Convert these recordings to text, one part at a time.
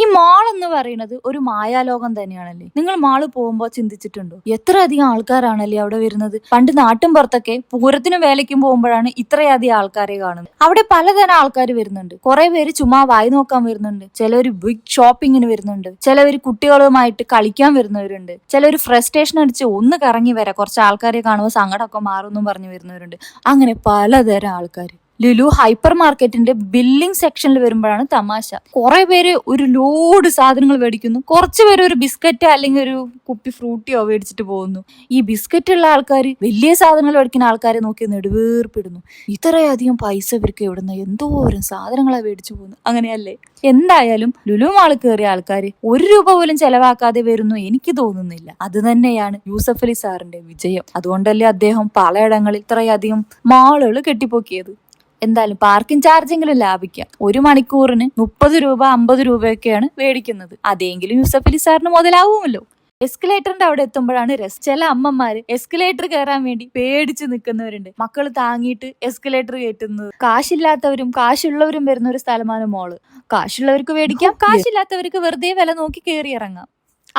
ഈ മാൾ എന്ന് പറയുന്നത് ഒരു മായാലോകം തന്നെയാണല്ലേ? നിങ്ങൾ മാൾ പോകുമ്പോൾ ചിന്തിച്ചിട്ടുണ്ടോ? എത്ര അധികം ആൾക്കാരാണല്ലേ അവിടെ വരുന്നത്? പണ്ട് നാട്ടും പുറത്തൊക്കെ പൂരത്തിനും വേലയ്ക്കും പോകുമ്പോഴാണ് ഇത്രയധികം ആൾക്കാരെ കാണുന്നത്. അവിടെ പലതരം ആൾക്കാർ വരുന്നുണ്ട്. കുറെ പേര് ചുമ്മാ വായി നോക്കാൻ വരുന്നുണ്ട്. ചിലർ ബിഗ് ഷോപ്പിങ്ങിന് വരുന്നുണ്ട്. ചിലവർ കുട്ടികളുമായിട്ട് കളിക്കാൻ വരുന്നവരുണ്ട്. ചിലർ ഫ്രസ്ട്രേഷൻ അടിച്ച് ഒന്ന് കറങ്ങി വരാം. കുറച്ച് ആൾക്കാരെ കാണുമ്പോൾ സങ്കടമൊക്കെ മാറുമെന്നും പറഞ്ഞു വരുന്നവരുണ്ട്. അങ്ങനെ പലതരം ആൾക്കാർ ലുലു ഹൈപ്പർ മാർക്കറ്റിന്റെ ബില്ലിംഗ് സെക്ഷനിൽ വരുമ്പോഴാണ് തമാശ. കുറെ പേര് ഒരു ലോഡ് സാധനങ്ങൾ മേടിക്കുന്നു. കുറച്ച് പേര് ഒരു ബിസ്ക്കറ്റ് അല്ലെങ്കിൽ ഒരു കുപ്പി ഫ്രൂട്ടിയോ മേടിച്ചിട്ട് പോകുന്നു. ഈ ബിസ്ക്കറ്റ് ഉള്ള ആൾക്കാർ വലിയ സാധനങ്ങൾ മേടിക്കുന്ന ആൾക്കാരെ നോക്കി നെടുവേർപ്പിടുന്നു ഇത്രയധികം പൈസ ഇവർക്ക് എവിടുന്ന എന്തോരം സാധനങ്ങളാ മേടിച്ചു പോകുന്നു അങ്ങനെയല്ലേ? എന്തായാലും ലുലു മാൾ കയറിയ ആൾക്കാർ ഒരു രൂപ പോലും ചെലവാക്കാതെ വരുന്നു എനിക്ക് തോന്നുന്നില്ല. അത് തന്നെയാണ് യൂസഫ് അലി സാറിന്റെ വിജയം. അതുകൊണ്ടല്ലേ അദ്ദേഹം പലയിടങ്ങളിൽ ഇത്രയധികം മാളുകൾ കെട്ടിപ്പൊക്കിയത്. എന്തായാലും പാർക്കിംഗ് ചാർജെങ്കിലും ലാഭിക്കാം. ഒരു മണിക്കൂറിന് മുപ്പത് രൂപ അമ്പത് രൂപയൊക്കെയാണ് മേടിക്കുന്നത്. അതെങ്കിലും യൂസഫ് അലി സാറിന് മുതലാവുമല്ലോ. എസ്കലേറ്ററിന്റെ അവിടെ എത്തുമ്പോഴാണ് രസ് ചില അമ്മമാര് എസ്കലേറ്റർ കയറാൻ വേണ്ടി പേടിച്ച് നിൽക്കുന്നവരുണ്ട്. മക്കൾ താങ്ങിയിട്ട് എസ്കലേറ്റർ കയറ്റുന്നത്. കാശില്ലാത്തവരും കാശുള്ളവരും വരുന്ന ഒരു സ്ഥലമാണ് മോൾ കാശുള്ളവർക്ക് മേടിക്കാം കാശില്ലാത്തവർക്ക് വെറുതെ വില നോക്കി കയറി ഇറങ്ങാം.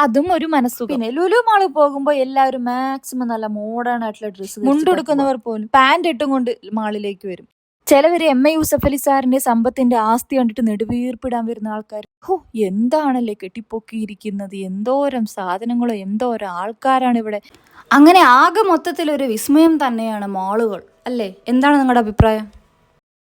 അതും ഒരു മനസ്സു പിന്നെ ലുലു മാൾ പോകുമ്പോൾ എല്ലാവരും മാക്സിമം നല്ല മോഡേൺ ആയിട്ടുള്ള ഡ്രസ്സ് മുണ്ടെടുക്കുന്നവർ പോലും പാന്റ് ഇട്ടും കൊണ്ട് മാളിലേക്ക് വരും. ചിലവര് എം എ യൂസഫ് അലി സാറിന്റെ സമ്പത്തിന്റെ ആസ്തി കണ്ടിട്ട് നെടുവീർപ്പിടാൻ വരുന്ന ആൾക്കാർ ഹോ എന്താണല്ലേ കെട്ടിപ്പൊക്കിയിരിക്കുന്നത്? എന്തോരം സാധനങ്ങളോ എന്തോരം ആൾക്കാരാണ് ഇവിടെ. അങ്ങനെ ആകെ മൊത്തത്തിൽ ഒരു വിസ്മയം തന്നെയാണ് മാളുകൾ അല്ലേ? എന്താണ് നിങ്ങളുടെ അഭിപ്രായം?